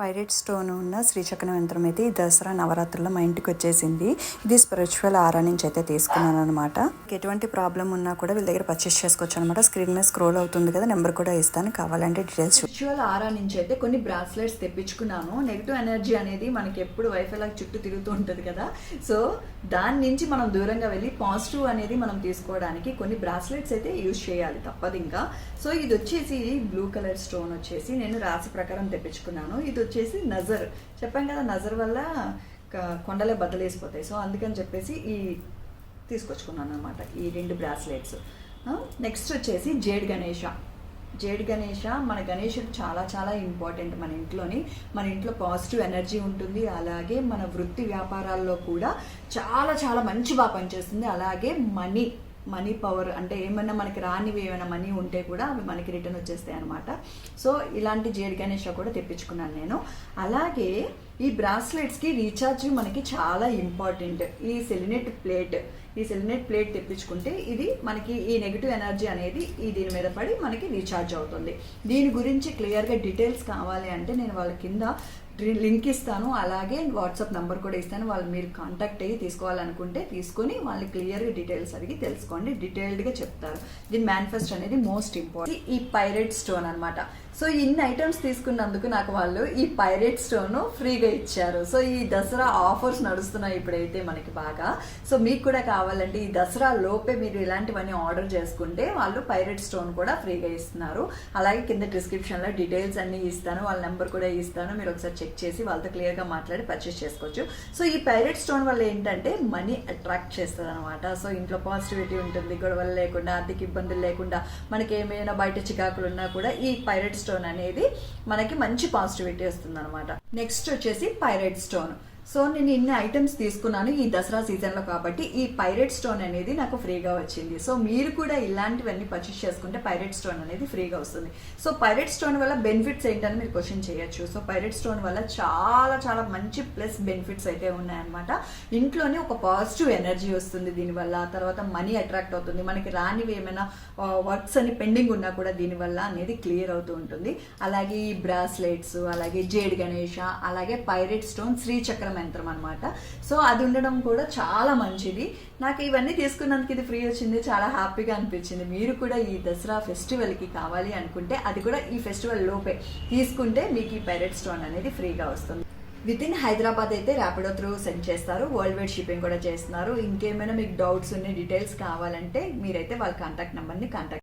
Parrot stone ఉన్న శ్రీచక్రం యంత్రం అయితే ఈ దసరా నవరాత్రుల్లో మా ఇంటికి వచ్చేసింది. ఇది స్పిరిచువల్ ఆరా నుంచి అయితే తీసుకున్నాను అనమాట ఎటువంటి ప్రాబ్లం ఉన్నా కూడా వీళ్ళ దగ్గర పర్చేస్ చేసుకోవచ్చు అనమాట స్క్రీన్ మీద స్క్రోల్ అవుతుంది కదా నెంబర్ కూడా ఇస్తాను. కావాలంటే డీటెయిల్స్ స్పిరిచువల్ ఆరా నుంచి అయితే కొన్ని బ్రాస్లెట్స్ తెప్పించుకున్నాను. నెగిటివ్ ఎనర్జీ అనేది మనకి ఎప్పుడు వైఫై లాగా చుట్టూ తిరుగుతూ ఉంటుంది కదా. సో దాని నుంచి మనం దూరంగా వెళ్ళి పాజిటివ్ అనేది మనం తీసుకోవడానికి కొన్ని బ్రాస్లెట్స్ అయితే యూజ్ చేయాలి తప్పదు ఇంకా. సో ఇది వచ్చేసి బ్లూ కలర్ స్టోన్ వచ్చేసి నేను రాశి ప్రకారం తెప్పించుకున్నాను. ఇది వచ్చేసి నజర్. చెప్పాం కదా నజర్ వల్ల కొండలే బద్దలేసిపోతాయి. సో అందుకని చెప్పేసి ఈ తీసుకొచ్చుకున్నాను అనమాట ఈ రెండు బ్రాస్లెట్స్. నెక్స్ట్ వచ్చేసి జేడ్ గణేష. జేడ్ గణేష మన గణేషుడు చాలా చాలా ఇంపార్టెంట్ మన ఇంట్లోని. మన ఇంట్లో పాజిటివ్ ఎనర్జీ ఉంటుంది. అలాగే మన వృత్తి వ్యాపారాల్లో కూడా చాలా చాలా మంచి బాగా పనిచేస్తుంది. అలాగే మనీ. మనీ పవర్ అంటే ఏమైనా మనకి రానివి ఏమైనా మనీ ఉంటే కూడా అవి మనకి రిటర్న్ వచ్చేస్తాయి అనమాట సో ఇలాంటి జేడ్ గణేష కూడా తెప్పించుకున్నాను నేను. అలాగే ఈ బ్రాస్లెట్స్కి రీఛార్జ్ మనకి చాలా ఇంపార్టెంట్. ఈ సెలినెట్ ప్లేట్ ఈ సెలినెట్ ప్లేట్ తెప్పించుకుంటే ఇది మనకి ఈ నెగిటివ్ ఎనర్జీ అనేది ఈ దీని మీద పడి మనకి రీఛార్జ్ అవుతుంది. దీని గురించి క్లియర్గా డీటెయిల్స్ కావాలి అంటే నేను వాళ్ళ కింద లింక్ ఇస్తాను. అలాగే వాట్సాప్ నంబర్ కూడా ఇస్తాను. వాళ్ళు మీరు కాంటాక్ట్ అయ్యి తీసుకోవాలనుకుంటే తీసుకొని వాళ్ళు క్లియర్గా డీటెయిల్స్ అడిగి తెలుసుకోండి. డీటెయిల్డ్గా చెప్తారు. దీని మేనిఫెస్ట్ అనేది మోస్ట్ ఇంపార్టెంట్. ఈ పైరెట్ స్టోన్ అనమాట సో ఇన్ని ఐటమ్స్ తీసుకున్నందుకు నాకు వాళ్ళు ఈ పైరేట్ స్టోన్ ఫ్రీగా ఇచ్చారు. సో ఈ దసరా ఆఫర్స్ నడుస్తున్నాయి ఇప్పుడైతే మనకి బాగా. సో మీకు కూడా కావాలంటే ఈ దసరా లోపే మీరు ఇలాంటివన్నీ ఆర్డర్ చేసుకుంటే వాళ్ళు పైరేట్ స్టోన్ కూడా ఫ్రీగా ఇస్తున్నారు. అలాగే కింద డిస్క్రిప్షన్లో డీటెయిల్స్ అన్ని ఇస్తాను. వాళ్ళ నెంబర్ కూడా ఇస్తాను. మీరు ఒకసారి చెక్ చేసి వాళ్ళతో క్లియర్గా మాట్లాడి పర్చేస్ చేసుకోవచ్చు. సో ఈ పైరేట్ స్టోన్ వల్ల ఏంటంటే మనీ అట్రాక్ట్ చేస్తుంది అనమాట సో ఇంట్లో పాజిటివిటీ ఉంటుంది గొడవలు లేకుండా ఆర్థిక ఇబ్బందులు లేకుండా మనకి ఏమైనా బయట చికాకులు ఉన్నా కూడా ఈ పైరేట్ స్టోన్ అనేది మనకి మంచి పాజిటివిటీ వస్తుంది అనమాట నెక్స్ట్ వచ్చేసి పైరైట్ స్టోన్. సో నేను ఇన్ని ఐటమ్స్ తీసుకున్నాను ఈ దసరా సీజన్లో కాబట్టి ఈ పైరెట్ స్టోన్ అనేది నాకు ఫ్రీగా వచ్చింది. సో మీరు కూడా ఇలాంటివన్నీ పర్చేస్ చేసుకుంటే పైరెట్ స్టోన్ అనేది ఫ్రీగా వస్తుంది. సో పైరెట్ స్టోన్ వల్ల బెనిఫిట్స్ ఏంటని మీరు క్వశ్చన్ చేయొచ్చు. సో పైరెట్ స్టోన్ వల్ల చాలా చాలా మంచి ప్లస్ బెనిఫిట్స్ అయితే ఉన్నాయన్నమాట. ఇంట్లోనే ఒక పాజిటివ్ ఎనర్జీ వస్తుంది దీనివల్ల. తర్వాత మనీ అట్రాక్ట్ అవుతుంది. మనకి రానివి ఏమైనా వర్క్స్ అని పెండింగ్ ఉన్నా కూడా దీనివల్ల అనేది క్లియర్ అవుతూ ఉంటుంది. అలాగే ఈ బ్రాస్లెట్స్ అలాగే జేడ్ గణేష అలాగే పైరెట్ స్టోన్ శ్రీచక్రం యంత్రం అనమాట సో అది ఉండడం కూడా చాలా మంచిది. నాకు ఇవన్నీ తీసుకున్నందుకు ఇది ఫ్రీ వచ్చింది. చాలా హ్యాపీగా అనిపించింది. మీరు కూడా ఈ దసరా ఫెస్టివల్కి కావాలి అనుకుంటే అది కూడా ఈ ఫెస్టివల్ లోపే తీసుకుంటే మీకు ఈ పైరెట్ స్టోన్ అనేది ఫ్రీగా వస్తుంది. విత్ ఇన్ హైదరాబాద్ అయితే ర్యాపిడో త్రూ సెండ్ చేస్తారు. వరల్డ్ వైడ్ షిప్పింగ్ కూడా చేస్తున్నారు. ఇంకేమైనా మీకు డౌట్స్ ఉన్న డీటెయిల్స్ కావాలంటే మీరైతే వాళ్ళ కాంటాక్ట్ నెంబర్ని కాంటాక్ట్